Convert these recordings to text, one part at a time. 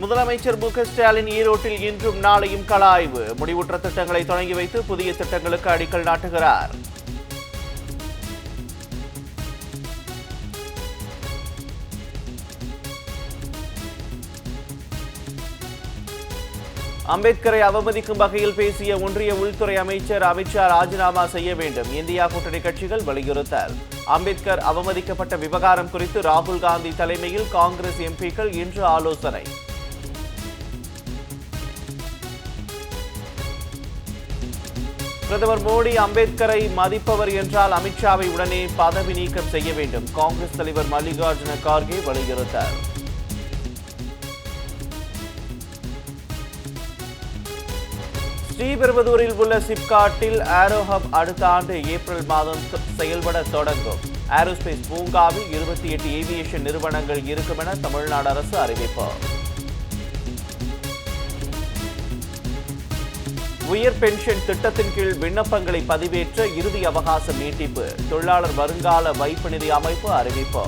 முதலமைச்சர் மு ஸ்டாலின் ஈரோட்டில் இன்றும் நாளையும் கள ஆய்வு முடிவுற்ற திட்டங்களை தொடங்கி வைத்து புதிய திட்டங்களுக்கு அடிக்கல் நாட்டுகிறார். அம்பேத்கரை அவமதிக்கும் வகையில் பேசிய ஒன்றிய உள்துறை அமைச்சர் அமித்ஷா ராஜினாமா செய்ய வேண்டும். இந்தியா கூட்டணி கட்சிகள் வலியுறுத்தல். அம்பேத்கர் அவமதிக்கப்பட்ட விவகாரம் குறித்து ராகுல் காந்தி தலைமையில் காங்கிரஸ் எம்பிக்கள் இன்று ஆலோசனை. பிரதமர் மோடி அம்பேத்கரை மதிப்பவர் என்றால் அமித்ஷாவை உடனே பதவி நீக்கம் செய்ய வேண்டும். காங்கிரஸ் தலைவர் மல்லிகார்ஜுன கார்கே வலியுறுத்தார் ஸ்ரீபெரும்புதூரில் உள்ள சிப்காட்டில் ஏரோ ஹப் அடுத்த ஆண்டு ஏப்ரல் மாதம் செயல்பட தொடங்கும். ஏரோஸ்பேஸ் பூங்காவில் இருபத்தி எட்டு ஏவியேஷன் நிறுவனங்கள் இருக்கும் என தமிழ்நாடு அரசு அறிவிப்பு. உயர் பென்ஷன் திட்டத்தின் கீழ் விண்ணப்பங்களை பதிவேற்ற இறுதி அவகாசம் நீட்டிப்பு. தொழிலாளர் வருங்கால வைப்பு நிதி அமைப்பு அறிவிப்பு.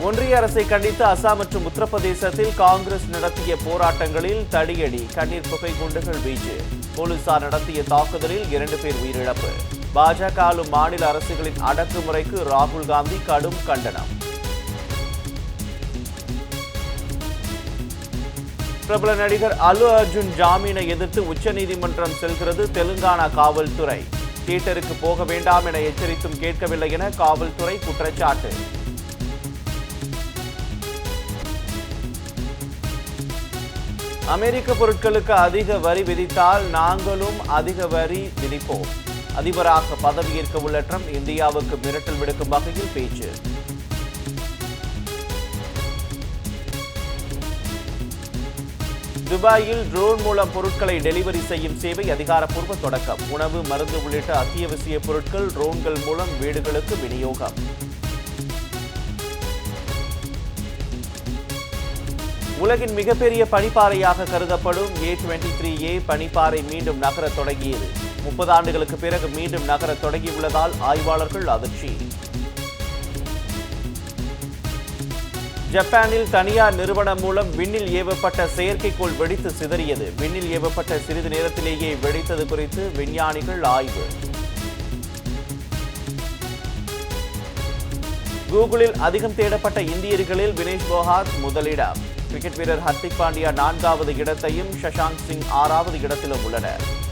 ஒன்றிய அரசை கண்டித்து அசாம் மற்றும் உத்தரப்பிரதேசத்தில் காங்கிரஸ் நடத்திய போராட்டங்களில் தடியடி. கண்ணீர் புகை குண்டுகள் வீச்சு. போலீசார் நடத்திய தாக்குதலில் இரண்டு பேர் உயிரிழப்பு. பாஜக ஆளும் மாநில அரசுகளின் அடக்குமுறைக்கு ராகுல் காந்தி கடும் கண்டனம். பிரபல நடிகர் அல்லு அர்ஜுன் ஜாமீனை எதிர்த்து உச்சநீதிமன்றம் செல்கிறது தெலுங்கானா காவல்துறை. தியேட்டருக்கு போக வேண்டாம் என எச்சரித்தும் கேட்கவில்லை என காவல்துறை குற்றச்சாட்டு. அமெரிக்க பொருட்களுக்கு அதிக வரி விதித்தால் நாங்களும் அதிக வரி விதிப்போம். அதிபராக பதவியேற்க உள்ள ட்ரம்ப் இந்தியாவுக்கு மிரட்டல் விடுக்கும் வகையில் பேச்சு. துபாயில் ட்ரோன் மூலம் பொருட்களை டெலிவரி செய்யும் சேவை அதிகாரப்பூர்வ தொடக்கம். உணவு மருந்து உள்ளிட்ட அத்தியாவசிய பொருட்கள் ட்ரோன்கள் மூலம் வீடுகளுக்கு விநியோகம். உலகின் மிகப்பெரிய பனிப்பாறையாக கருதப்படும் ஏ டுவெண்ட்டி த்ரீ ஏ பனிப்பாறை மீண்டும் நகரத் தொடங்கியது. முப்பது ஆண்டுகளுக்கு பிறகு மீண்டும் நகரத் தொடங்கியுள்ளதால் ஆய்வாளர்கள் அதிர்ச்சி. ஜப்பானில் தனியார் நிறுவனம் மூலம் விண்ணில் ஏவப்பட்ட செயற்கைக்கோள் வெடித்து சிதறியது. விண்ணில் ஏவப்பட்ட சிறிது நேரத்திலேயே வெடித்தது குறித்து விஞ்ஞானிகள் ஆய்வு. கூகுளில் அதிகம் தேடப்பட்ட இந்தியர்களில் வினேஷ் போகாத் முதலிடம். கிரிக்கெட் வீரர் ஹர்திக் பாண்டியா நான்காவது இடத்தையும் சஷாங்க் சிங் ஆறாவது இடத்திலும் உள்ளனர்.